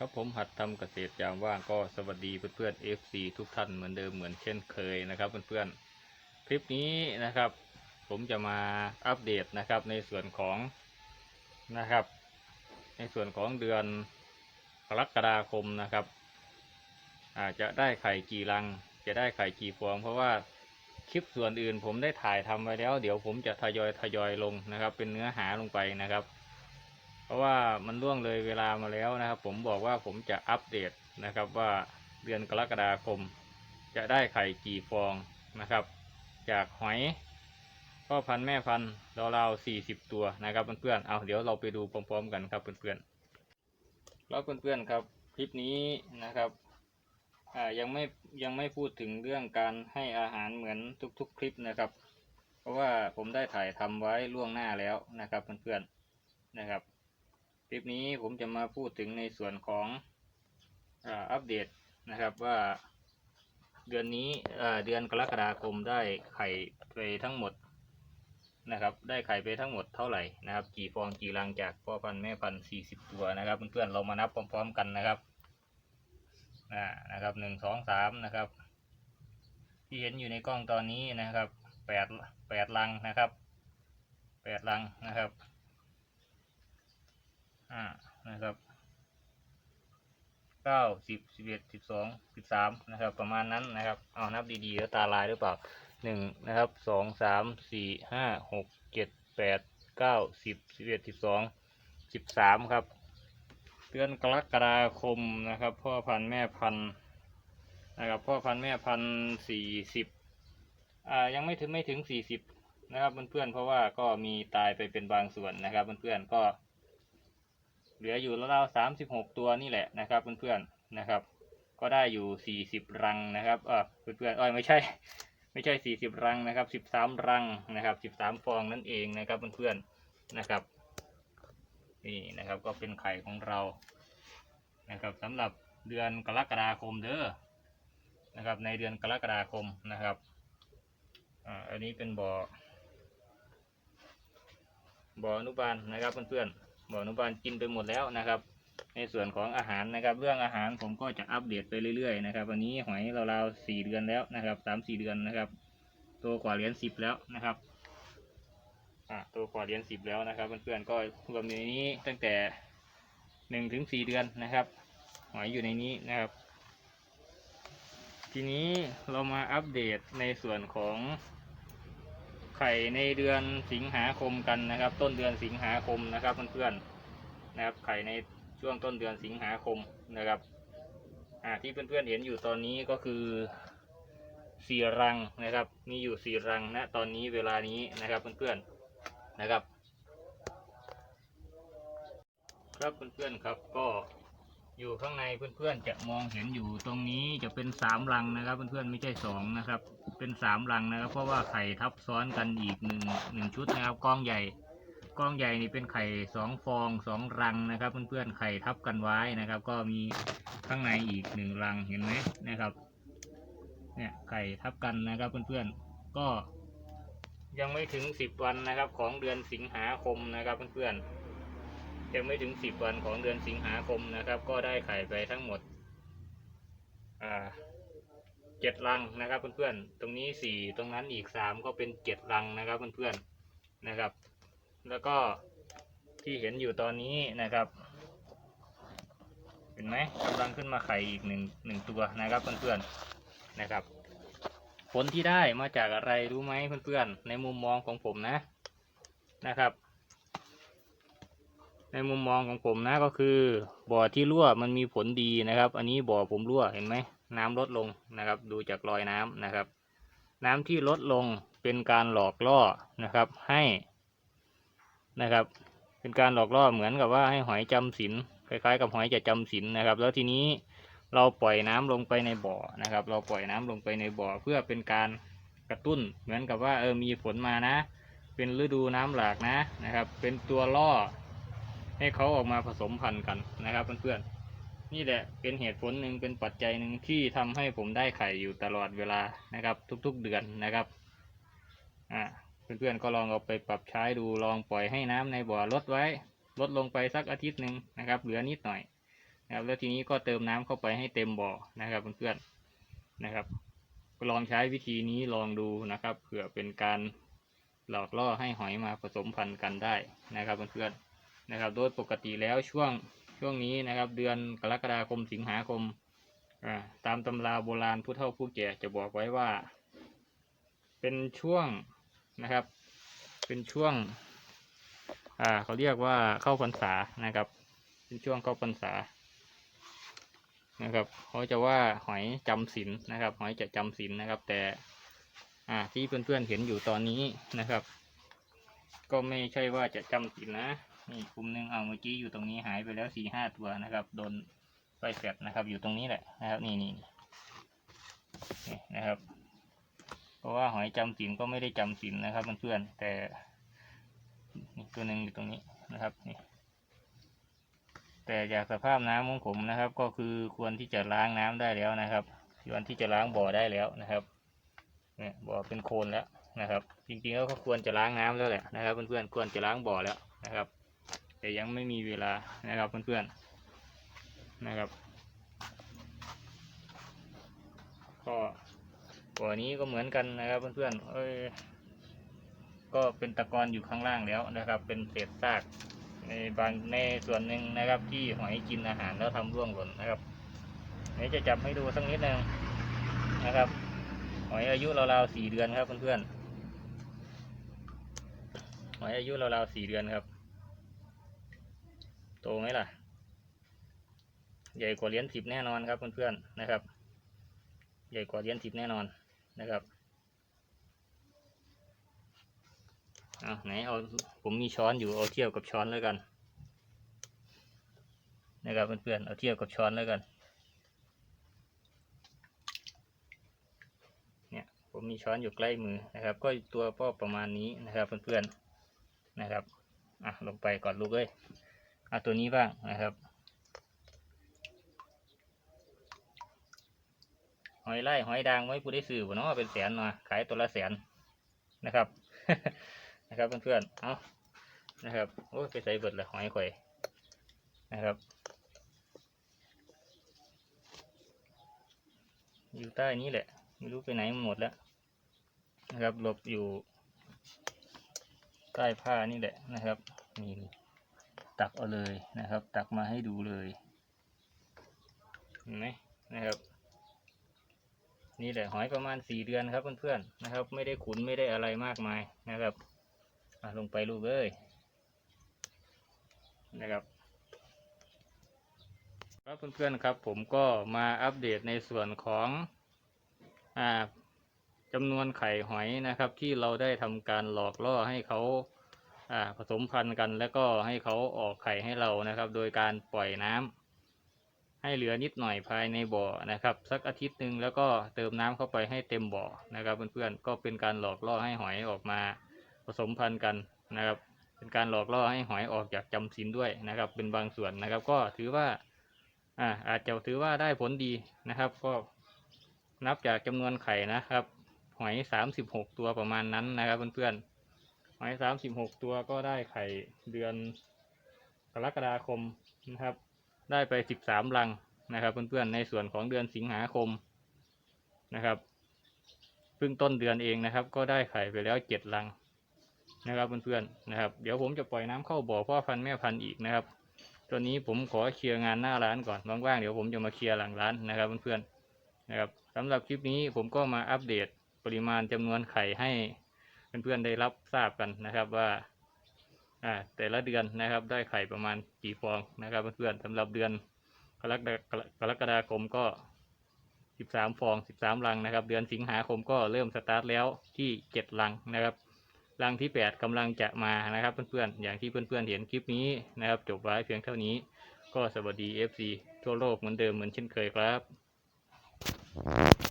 ครับผมหัดทำเกษตรยามว่างก็สวัสดีเพื่อนๆ FC ทุกท่านเหมือนเดิมเหมือนเช่นเคยนะครับเพื่อนๆคลิปนี้นะครับ ผมจะมาอัปเดตนะครับในส่วนของนะครับ ในส่วนของเดือนกรกฎาคมนะครับอาจจะได้ไข่กี่รัง จะได้ไข่กี่ฟอง เพราะว่าคลิปส่วนอื่นผมได้ถ่ายทำไว้แล้ว เดี๋ยวผมจะทยอยทยอยลงนะครับ เป็นเนื้อหาลงไปนะครับ เพราะว่ามันล่วงเลยเวลามาแล้วนะครับ ผมบอกว่าผมจะอัปเดตนะครับว่าเดือนกรกฎาคม จะได้ไข่กี่ฟองนะครับ จากหอยพ่อพันธุ์แม่พันธุ์ราวๆสี่สิบตัวนะครับเพื่อนๆเอาเดี๋ยวเราไปดูพร้อมๆกันครับเพื่อนๆแล้วเพื่อนๆครับคลิปนี้นะครับอ่ายังไม่ยังไม่พูดถึงเรื่องการให้อาหารเหมือนทุกๆ คลิปนะครับ เพราะว่าผมได้ถ่ายทำไว้ล่วงหน้าแล้วนะครับเพื่อนๆนะครับ คลิปนี้ผมจะมาพูดถึงในส่วนของอัปเดตนะครับว่าเดือนนี้เดือนกรกฎาคมได้ไข่ไปทั้งหมดนะครับ ได้ไข่ไปทั้งหมดเท่าไหร่นะครับ กี่ฟองกี่รังจากพ่อพันธุ์แม่พันธุ์สี่สิบตัวนะครับเพื่อนๆเรามานับพร้อม ๆ กันนะครับนะครับหนึ่งสองสามนะครับ ที่เห็นอยู่ในกล้องตอนนี้นะครับแปดแปดรังนะครับแปดรังนะครับานะครับเก้าสิบสิบเอ็ดสิบสองสิบสามนะครับ ประมาณนั้นนะครับ เอานับดีๆแล้วตาลายหรือเปล่าหนึ่งนะครับสองสามสี่ห้าหกเจ็ดแปดเก้าสิบสิบเอ็ดสิบสองสิบสามครับเดือนกรกฎาคมนะครับ พ่อพันธุ์แม่พันธุ์นะครับพ่อพันธุ์แม่พันธุ์สี่สิบอ่ายังไม่ถึงไม่ถึงสี่สิบนะครับเพื่อนๆเพราะว่าก็มีตายไปเป็นบางส่วนนะครับเพื่อนๆก็ เหลืออยู่ราวๆสามสิบหกตัวนี่แหละนะครับเพื่อนๆนะครับ ก็ได้อยู่สี่สิบรังนะครับเออเพื่อนๆเอ้ยไม่ใช่ ไม่ใช่สี่สิบรังนะครับสิบสามรังนะครับสิบสามฟองนั่นเองนะครับเพื่อนๆนะครับนี่นะครับก็เป็นไข่ของเรานะครับสำหรับเดือนกรกฎาคมเด้อนะครับ ในเดือนกรกฎาคมนะครับอ่าอันนี้เป็นบ่อบ่ออนุบาลนะครับเพื่อนๆ บ่อนุบาลกินไปหมดแล้วนะครับ ในส่วนของอาหารนะครับ เรื่องอาหารผมก็จะอัปเดตไปเรื่อยๆนะครับวันนี้หอยราวๆสี่เดือนแล้วนะครับสามสี่เดือนนะครับตัวกว่าเหรียญสิบแล้วนะครับอ่าตัวกว่าเหรียญสิบแล้วนะครับเพื่อนๆก็รวมในนี้ตั้งแต่หนึ่งถึงสี่เดือนนะครับ หอยอยู่ในนี้นะครับ ทีนี้เรามาอัปเดตในส่วนของ ไข่ในเดือนสิงหาคมกันนะครับ ต้นเดือนสิงหาคมนะครับเพื่อนๆนะครับไข่ในช่วงต้นเดือนสิงหาคมนะครับอ่าที่เพื่อนๆเห็นอยู่ตอนนี้ก็คือสี่รังนะครับ มีอยู่สี่รังณตอนนี้เวลานี้นะครับเพื่อนๆนะครับ ครับเพื่อนๆครับก็ อยู่ข้างในเพื่อนๆจะมองเห็นอยู่ตรงนี้จะเป็นสามรังนะครับ เพื่อนๆไม่ใช่สองนะครับ เป็นสามรังนะครับ เพราะว่าไข่ทับซ้อนกันอีกหนึ่งหนึ่งชุดนะครับกองใหญ่กองใหญ่นี่เป็นไข่สองฟองสองรังนะครับ เพื่อนๆไข่ทับกันไว้นะครับ ก็มีข้างในอีกหนึ่งรังเห็นไหมนะครับ เนี่ยไข่ทับกันนะครับเพื่อนๆก็ยังไม่ถึงสิบวันนะครับ ของเดือนสิงหาคมนะครับเพื่อนๆ ยังไม่ถึงสิบวันของเดือนสิงหาคมนะครับ ก็ได้ไข่ไปทั้งหมดเจ็ดรังนะครับเพื่อนๆ ตรงนี้สี่ตรงนั้นอีกสามก็เป็นเจ็ดรังนะครับเพื่อนๆนะครับ แล้วก็ที่เห็นอยู่ตอนนี้นะครับ เห็นไหมกำลังขึ้นมาไข่อีกหนึ่งหนึ่งตัวนะครับเพื่อนๆนะครับ ผลที่ได้มาจากอะไรรู้ไหมเพื่อนๆ ในมุมมองของผมนะนะครับ ในมุมมองของผมนะก็คือ บ่อที่รั่วมันมีผลดีนะครับ อันนี้บ่อผมรั่วเห็นไหมน้ำลดลงนะครับ ดูจากรอยน้ำนะครับ น้ำที่ลดลงเป็นการหลอกล่อนะครับ ให้นะครับ เป็นการหลอกล่อเหมือนกับว่าให้หอยจำศีลคล้ายๆ กับหอยจะจำศีลนะครับ แล้วทีนี้เราปล่อยน้ำลงไปในบ่อนะครับ เราปล่อยน้ำลงไปในบ่อเพื่อเป็นการกระตุ้น เหมือนกับว่าเออมีฝนมานะ เป็นฤดูน้ำหลากนะนะครับ เป็นตัวล่อ ให้เขาออกมาผสมพันธุ์กันนะครับเพื่อนๆนี่แหละเป็นเหตุผลหนึ่งเป็นปัจจัยหนึ่งที่ทำให้ผมได้ไข่อยู่ตลอดเวลานะครับ ทุกๆเดือนนะครับอ่าเพื่อนๆก็ลองเอาไปปรับใช้ดูลองปล่อยให้น้ำในบ่อลดไว้ ลดลงไปสักอาทิตย์หนึ่งนะครับ เหลือนิดหน่อยนะครับแล้วทีนี้ก็เติมน้ำเข้าไปให้เต็มบ่อนะครับเพื่อนๆนะครับลองใช้วิธีนี้ลองดูนะครับเผื่อเป็นการหลอกล่อให้หอยมาผสมพันธุ์กันได้นะครับเพื่อนๆ นะครับ โดยปกติแล้วช่วงช่วงนี้นะครับ เดือนกรกฎาคมสิงหาคมตามตำราโบราณผู้เฒ่าผู้แก่จะบอกไว้ว่า เป็นช่วงนะครับ เป็นช่วงอ่าเขาเรียกว่าเข้าพรรษานะครับ เป็นช่วงเข้าพรรษานะครับเขาจะว่าหอยจำศีลนะครับ หอยจะจำศีลนะครับ แต่อ่าที่เพื่อนๆเห็นอยู่ตอนนี้นะครับ ก็ไม่ใช่ว่าจะจำศีลนะนี่กลุ่มหนึ่งเอาเมื่อกี้อยู่ตรงนี้หายไปแล้วสี่ห้าตัวนะครับ โดนไฟแฟดนะครับ อยู่ตรงนี้แหละนะครับนี่นี่นี่นะครับ เพราะว่าหอยจำศีลก็ไม่ได้จำศีลนะครับเพื่อนๆแต่ตัวหนึ่งอยู่ตรงนี้นะครับนี่แต่จากสภาพน้ำของผมนะครับ ก็คือควรที่จะล้างน้ำได้แล้วนะครับควรที่จะล้างบ่อได้แล้วนะครับเนี่ยบ่อเป็นโคลนแล้ว นะครับ จริงๆก็ควรจะล้างน้ำแล้วแหละนะครับ เพื่อนๆควรจะล้างบ่อแล้วนะครับ แต่ยังไม่มีเวลานะครับเพื่อนๆนะครับก็บ่อนี้ก็เหมือนกันนะครับเพื่อนๆเอ้ยก็เป็นตะกอนอยู่ข้างล่างแล้วนะครับ เป็นเศษซากในบางในส่วนหนึ่งนะครับที่หอยกินอาหารแล้วทำร่วงหล่นนะครับเดี๋ยวจะจับให้ดูสักนิดหนึ่งนะครับ หอยอายุราวๆสี่เดือนครับเพื่อนๆ หอยอายุราวๆสี่เดือนครับ โตไหมล่ะ ใหญ่กว่าเหรียญสิบแน่นอนครับเพื่อนๆนะครับ ใหญ่กว่าเหรียญสิบแน่นอนนะครับเอาไหนเอาผมมีช้อนอยู่เอาเทียบกับช้อนแล้วกัน นะครับเพื่อนๆเอาเทียบกับช้อนแล้วกัน เนี่ยผมมีช้อนอยู่ใกล้มือนะครับ ก็ตัวก็ประมาณนี้นะครับเพื่อนๆ นะครับอะลงไปก่อนลูกเอ้ยเอาตัวนี้บ้างนะครับหอยไล่หอยดางไว้ผู้ได้ซื้อบ่เนาะเป็นแสนมาขายตัวละแสนนะครับ นะครับเพื่อนๆเอานะครับโอ้ยไปใส่เบิดเลยหอยข่อยนะครับ อยู่ใต้นี้แหละ ไม่รู้ไปไหนหมดแล้วนะครับหลบอยู่ ใต้ผ้านี่แหละนะครับนี่ตักเอาเลยนะครับ ตักมาให้ดูเลยเห็นไหมนะครับ นี่แหละหอยประมาณสี่เดือนครับเพื่อนๆนะครับ ไม่ได้ขุนไม่ได้อะไรมากมายนะครับลงไปลูกเอ้ยนะครับครับเพื่อนๆครับผมก็มาอัปเดตในส่วนของอ่า จำนวนไข่หอยนะครับ ที่เราได้ทำการหลอกล่อให้เขาผสมพันธุ์กัน แล้วก็ให้เขาออกไข่ให้เรานะครับ โดยการปล่อยน้ำให้เหลือนิดหน่อยภายในบ่อนะครับ สักอาทิตย์หนึ่งแล้วก็เติมน้ำเข้าไปให้เต็มบ่อนะครับ เพื่อนๆก็เป็นการหลอกล่อให้หอยออกมาผสมพันธุ์กันนะครับ เป็นการหลอกล่อให้หอยออกจากจำศีลด้วยนะครับ เป็นบางส่วนนะครับ ก็ถือว่าอ่าอาจจะถือว่าได้ผลดีนะครับ ก็นับจากจำนวนไข่นะครับ หอยสามสิบหกตัวประมาณนั้นนะครับเพื่อนๆหอยสามสิบหกตัวก็ได้ไข่เดือนกรกฎาคมนะครับ ได้ไปสิบสามรังนะครับ เพื่อนๆในส่วนของเดือนสิงหาคมนะครับเพิ่งต้นเดือนเองนะครับ ก็ได้ไข่ไปแล้วเจ็ดรังนะครับเพื่อนๆนะครับ เดี๋ยวผมจะปล่อยน้ำเข้าบ่อพ่อพันธุ์แม่พันธุ์อีกนะครับตัวนี้ผมขอเคลียร์งานหน้าร้านก่อนว่างๆเดี๋ยวผมจะมาเคลียร์หลังร้านนะครับเพื่อนๆนะครับสำหรับคลิปนี้ผมก็มาอัปเดต ปริมาณจำนวนไข่ให้เพื่อนๆได้รับทราบกันนะครับว่าอ่าแต่ละเดือนนะครับได้ไข่ประมาณกี่ฟองนะครับเพื่อนๆสำหรับเดือนกรกฎาคมก็สิบสามฟองสิบสามรังนะครับ เดือนสิงหาคมก็เริ่มสตาร์ทแล้วที่เจ็ดรังนะครับรังที่แปดกำลังจะมานะครับเพื่อนๆอย่างที่เพื่อนๆเห็นคลิปนี้นะครับจบไว้เพียงเท่านี้ก็สวัสดี FC ทั่วโลกเหมือนเดิมเหมือนเช่นเคยครับ